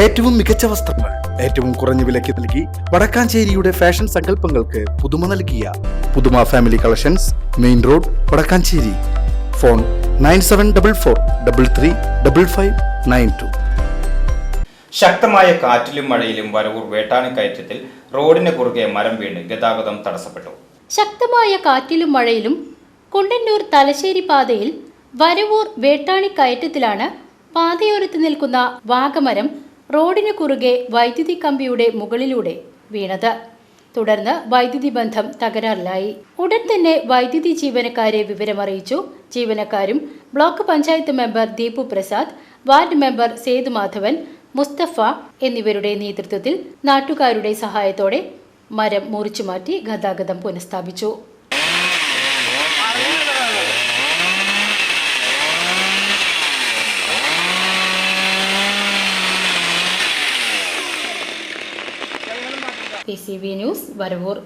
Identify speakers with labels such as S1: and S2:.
S1: ഏറ്റവും മികച്ച വസ്ത്രങ്ങൾ ഏറ്റവും കുറഞ്ഞ വിലയ്ക്ക് നൽകി വടക്കാഞ്ചേരിയുടെ ഫാഷൻ സങ്കല്പങ്ങൾക്ക് പുതുമ നൽകിയ Puthuma family collections main road Vadakkanchery. Phone nine seven double four double three double five nine two.
S2: ശക്തമായ കാറ്റിലും മഴയിലും വരവൂർ വേട്ടാണിക്കയറ്റത്തിൽ റോഡിന് കുറുകെ മരം വീണ് ഗതാഗതം തടസ്സപ്പെട്ടു.
S3: ശക്തമായ കാറ്റിലും മഴയിലും കുണ്ടന്നൂർ തലശ്ശേരി പാതയിൽ വരവൂർ വേട്ടാണി കയറ്റത്തിലാണ് പാതയോരത്ത് നിൽക്കുന്ന വാഗമരം റോഡിന് കുറുകെ വൈദ്യുതി കമ്പിയുടെ മുകളിലൂടെ വീണത്. തുടർന്ന് വൈദ്യുതി ബന്ധം തകരാറിലായി. ഉടൻ തന്നെ വൈദ്യുതി ജീവനക്കാരെ വിവരമറിയിച്ചു. ജീവനക്കാരും block panchayat member Deepu Prasad ward member Sethumadhavan Musthafa എന്നിവരുടെ നേതൃത്വത്തിൽ നാട്ടുകാരുടെ സഹായത്തോടെ മരം മുറിച്ചുമാറ്റി ഗതാഗതം പുനഃസ്ഥാപിച്ചു. P C B news Varavoor